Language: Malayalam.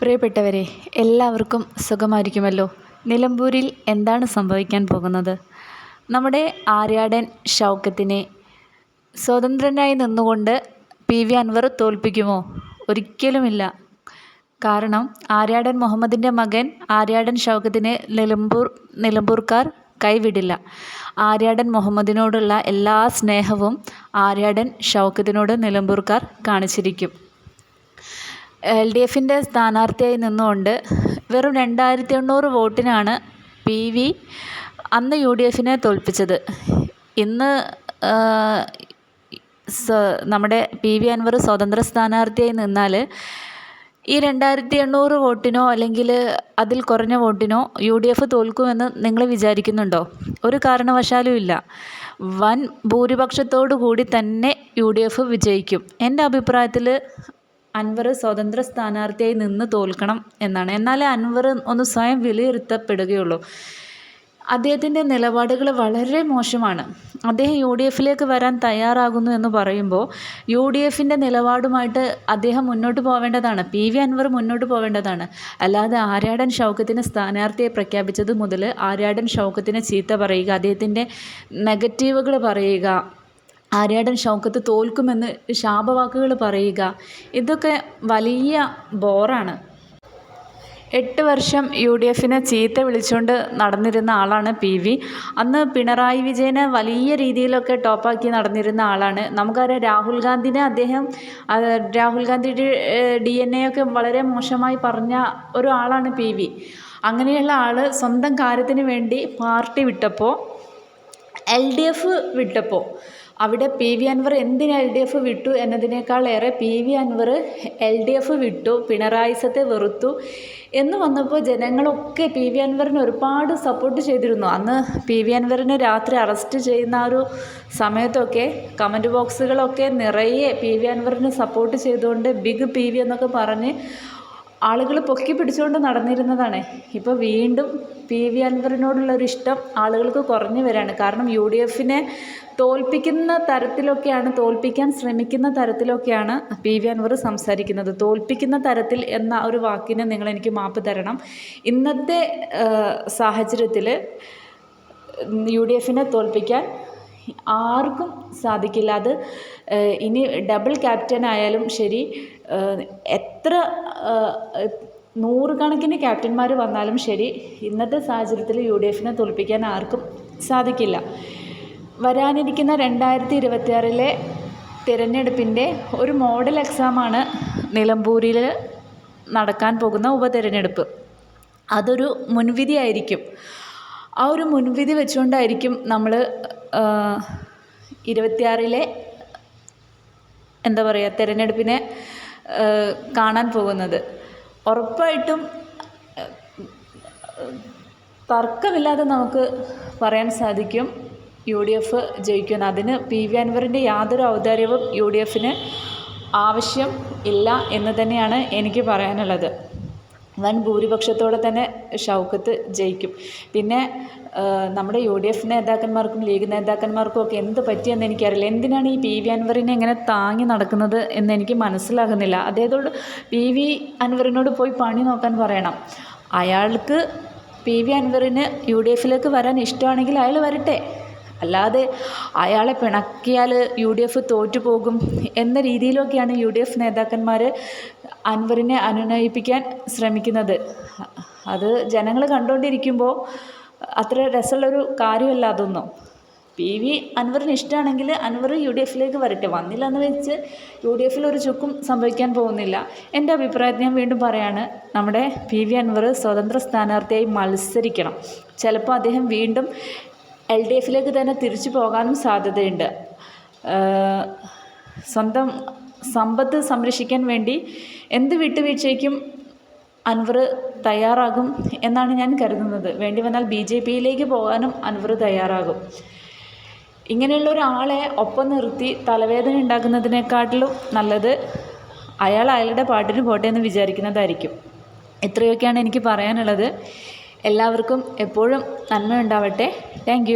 പ്രിയപ്പെട്ടവരെ എല്ലാവർക്കും സുഖമായിരിക്കുമല്ലോ? നിലമ്പൂരിൽ എന്താണ് സംഭവിക്കാൻ പോകുന്നത്? നമ്മുടെ ആര്യാടൻ ഷൗക്കത്തിനെ സ്വതന്ത്രനായി നിന്നുകൊണ്ട് പി വി അൻവർ തോൽപ്പിക്കുമോ? ഒരിക്കലുമില്ല. കാരണം ആര്യാടൻ മുഹമ്മദിന്റെ മകൻ ആര്യാടൻ ഷൗക്കത്തിനെ നിലമ്പൂർ നിലമ്പൂർക്കാർ കൈവിടില്ല. ആര്യാടൻ മുഹമ്മദിനോടുള്ള എല്ലാ സ്നേഹവും ആര്യാടൻ ഷൗക്കത്തിനോട് നിലമ്പൂർക്കാർ കാണിച്ചിരിക്കും. എൽ ഡി എഫിന്റെ സ്ഥാനാർത്ഥിയായി നിന്നുകൊണ്ട് വെറും രണ്ടായിരത്തി എണ്ണൂറ് വോട്ടിനാണ് പി വി അന്ന് യു ഡി എഫിനെ തോൽപ്പിച്ചത്. ഇന്ന് നമ്മുടെ പി വി അൻവർ സ്വതന്ത്ര സ്ഥാനാർത്ഥിയായി നിന്നാൽ ഈ രണ്ടായിരത്തി എണ്ണൂറ് വോട്ടിനോ അല്ലെങ്കിൽ അതിൽ കുറഞ്ഞ വോട്ടിനോ യു ഡി എഫ് തോൽക്കുമെന്ന് നിങ്ങൾ വിചാരിക്കുന്നുണ്ടോ? ഒരു കാരണവശാലും ഇല്ല. വൻ ഭൂരിപക്ഷത്തോടു കൂടി തന്നെ യു ഡി എഫ് വിജയിക്കും. എന്റെ അഭിപ്രായത്തിൽ അൻവർ സ്വതന്ത്ര സ്ഥാനാർത്ഥിയായി നിന്ന് തോൽക്കണം എന്നാണ്. എന്നാലേ അൻവർ ഒന്ന് സ്വയം വിലയിരുത്തപ്പെടുകയുള്ളൂ. അദ്ദേഹത്തിന്റെ നിലപാടുകൾ വളരെ മോശമാണ്. അദ്ദേഹം യു ഡി എഫിലേക്ക് വരാൻ തയ്യാറാകുന്നു എന്ന് പറയുമ്പോൾ യു ഡി എഫിന്റെ നിലപാടുമായിട്ട് അദ്ദേഹം മുന്നോട്ട് പോവേണ്ടതാണ്. പി വി അൻവർ മുന്നോട്ട് പോവേണ്ടതാണ്. അല്ലാതെ ആര്യാടൻ ഷൗക്കത്തിന് സ്ഥാനാർത്ഥിയെ പ്രഖ്യാപിച്ചത് മുതൽ ആര്യാടൻ ഷൗക്കത്തിനെ ചീത്ത പറയുക അദ്ദേഹത്തിന്റെ നെഗറ്റീവുകൾ പറയുക ആര്യാടൻ ഷൗക്കത്ത് തോൽക്കുമെന്ന് ശാപവാക്കുകൾ പറയുക. ഇതൊക്കെ വലിയ ബോറാണ്. എട്ട് വർഷം യു ഡി എഫിനെ ചീത്ത വിളിച്ചുകൊണ്ട് നടന്നിരുന്ന ആളാണ് പി വി. അന്ന് പിണറായി വിജയനെ വലിയ രീതിയിലൊക്കെ ടോപ്പാക്കി നടന്നിരുന്ന ആളാണ്. നമുക്കറിയാം രാഹുൽ ഗാന്ധിനെ അദ്ദേഹം രാഹുൽ ഗാന്ധിയുടെ ഡി എൻ എ ഒക്കെ വളരെ മോശമായി പറഞ്ഞ ഒരു ആളാണ് പി വി. അങ്ങനെയുള്ള ആൾ സ്വന്തം കാര്യത്തിന് വേണ്ടി പാർട്ടി വിട്ടപ്പോൾ എൽ ഡി എഫ് വിട്ടപ്പോൾ അവിടെ പി വി അൻവർ എന്തിന് എൽ ഡി എഫ് വിട്ടു എന്നതിനേക്കാൾ ഏറെ P V Anvar L D F വിട്ടു പിണറായിസത്തെ വെറുത്തു എന്ന് വന്നപ്പോൾ ജനങ്ങളൊക്കെ പി വി അൻവറിന് ഒരുപാട് സപ്പോർട്ട് ചെയ്തിരുന്നു. അന്ന് പി വി അൻവറിനെ രാത്രി അറസ്റ്റ് ചെയ്യുന്ന ആ ഒരു സമയത്തൊക്കെ കമന്റ് ബോക്സുകളൊക്കെ നിറയെ പി വി അൻവറിനെ സപ്പോർട്ട് ചെയ്തുകൊണ്ട് ബിഗ് പി വി എന്നൊക്കെ പറഞ്ഞ് ആളുകൾ പൊക്കി പിടിച്ചുകൊണ്ട് നടന്നിരുന്നതാണ്. ഇപ്പോൾ വീണ്ടും പി. വി. അൻവറിനോടുള്ളൊരു ഇഷ്ടം ആളുകൾക്ക് കുറഞ്ഞു വരികയാണ് കാരണം യു ഡി എഫിനെ തോൽപ്പിക്കുന്ന തരത്തിലൊക്കെയാണ് തോൽപ്പിക്കാൻ ശ്രമിക്കുന്ന തരത്തിലൊക്കെയാണ് പി. വി. അൻവർ സംസാരിക്കുന്നത്. തോൽപ്പിക്കുന്ന തരത്തിൽ എന്ന ഒരു വാക്കിന് നിങ്ങൾ എനിക്ക് മാപ്പ് തരണം. ഇന്നത്തെ സാഹചര്യത്തിൽ യു ഡി എഫിനെ തോൽപ്പിക്കാൻ ആർക്കും സാധിക്കില്ല. അത് ഇനി ഡബിൾ ക്യാപ്റ്റൻ ആയാലും ശരി എത്ര നൂറുകണക്കിന് ക്യാപ്റ്റന്മാർ വന്നാലും ശരി ഇന്നത്തെ സാഹചര്യത്തിൽ യു ഡി എഫിനെ തോൽപ്പിക്കാൻ ആർക്കും സാധിക്കില്ല. വരാനിരിക്കുന്ന രണ്ടായിരത്തി ഇരുപത്തിയാറിലെ തിരഞ്ഞെടുപ്പിന്റെ ഒരു മോഡൽ എക്സാമാണ് നിലമ്പൂരിൽ നടക്കാൻ പോകുന്ന ഉപതെരഞ്ഞെടുപ്പ്. അതൊരു മുൻവിധിയായിരിക്കും ആ ഒരു മുൻവിധി വെച്ചുകൊണ്ടായിരിക്കും നമ്മൾ ഇരുപത്തിയാറിലെ എന്താ പറയുക തിരഞ്ഞെടുപ്പിനെ കാണാൻ പോകുന്നത്. ഉറപ്പായിട്ടും തർക്കമില്ലാതെ നമുക്ക് പറയാൻ സാധിക്കും. യു ഡി എഫ് ജയിക്കുമെന്ന്. അതിന് പി വി അൻവറിന്റെ യാതൊരു ഔദാര്യവും യു ഡി എഫിന് ആവശ്യം ഇല്ല എന്ന് തന്നെയാണ് എനിക്ക് പറയാനുള്ളത്. വൻ ഭൂരിപക്ഷത്തോടെ തന്നെ ഷൗക്കത്ത് ജയിക്കും. പിന്നെ നമ്മുടെ യു ഡി എഫ് നേതാക്കന്മാർക്കും ലീഗ് നേതാക്കന്മാർക്കും ഒക്കെ എന്ത് പറ്റിയെന്ന് എനിക്കറിയില്ല. എന്തിനാണ് ഈ പി വി അൻവറിനെ ഇങ്ങനെ താങ്ങി നടക്കുന്നത് എന്ന് എനിക്ക് മനസ്സിലാകുന്നില്ല. അതേതോട് പി വി അൻവറിനോട് പോയി പണി നോക്കാൻ പറയണം. അയാൾക്ക് പി വി അൻവറിന് യു ഡി എഫിലേക്ക് വരാൻ ഇഷ്ടമാണെങ്കിൽ അയാൾ വരട്ടെ. അല്ലാതെ അയാളെ പിണക്കിയാൽ യു ഡി എഫ് തോറ്റുപോകും എന്ന രീതിയിലൊക്കെയാണ് യു ഡി എഫ് നേതാക്കന്മാർ അൻവറിനെ അനുനയിപ്പിക്കാൻ ശ്രമിക്കുന്നത്. അത് ജനങ്ങൾ കണ്ടുകൊണ്ടിരിക്കുമ്പോൾ അത്ര രസമുള്ളൊരു കാര്യമല്ല അതൊന്നും. പി വി അൻവറിന് ഇഷ്ടമാണെങ്കിൽ അൻവർ യു ഡി എഫിലേക്ക് വരട്ടെ. വന്നില്ല എന്ന് വെച്ച് യു ഡി എഫിൽ ഒരു ചുക്കും സംഭവിക്കാൻ പോകുന്നില്ല. എന്റെ അഭിപ്രായത്തിൽ ഞാൻ വീണ്ടും പറയാണ് നമ്മുടെ പി വി അൻവർ സ്വതന്ത്ര സ്ഥാനാർത്ഥിയായി മത്സരിക്കണം. ചിലപ്പോൾ അദ്ദേഹം വീണ്ടും എൽ ഡി എഫിലേക്ക് തന്നെ തിരിച്ചു പോകാനും സാധ്യതയുണ്ട്. സ്വന്തം സമ്പത്ത് സംരക്ഷിക്കാൻ വേണ്ടി എന്ത് വിട്ടുവീഴ്ചയ്ക്കും അൻവർ തയ്യാറാകും എന്നാണ് ഞാൻ കരുതുന്നത്. വേണ്ടി വന്നാൽ ബി ജെ പിയിലേക്ക് പോകാനും അൻവർ തയ്യാറാകും. ഇങ്ങനെയുള്ള ഒരാളെ ഒപ്പം നിർത്തി തലവേദന ഉണ്ടാക്കുന്നതിനെക്കാട്ടിലും നല്ലത് അയാൾ അയാളുടെ പാട്ടിന് പോട്ടെ എന്ന് വിചാരിക്കുന്നതായിരിക്കും. ഇത്രയൊക്കെയാണ് എനിക്ക് പറയാനുള്ളത്. എല്ലാവർക്കും എപ്പോഴും നന്മ ഉണ്ടാവട്ടെ താങ്ക്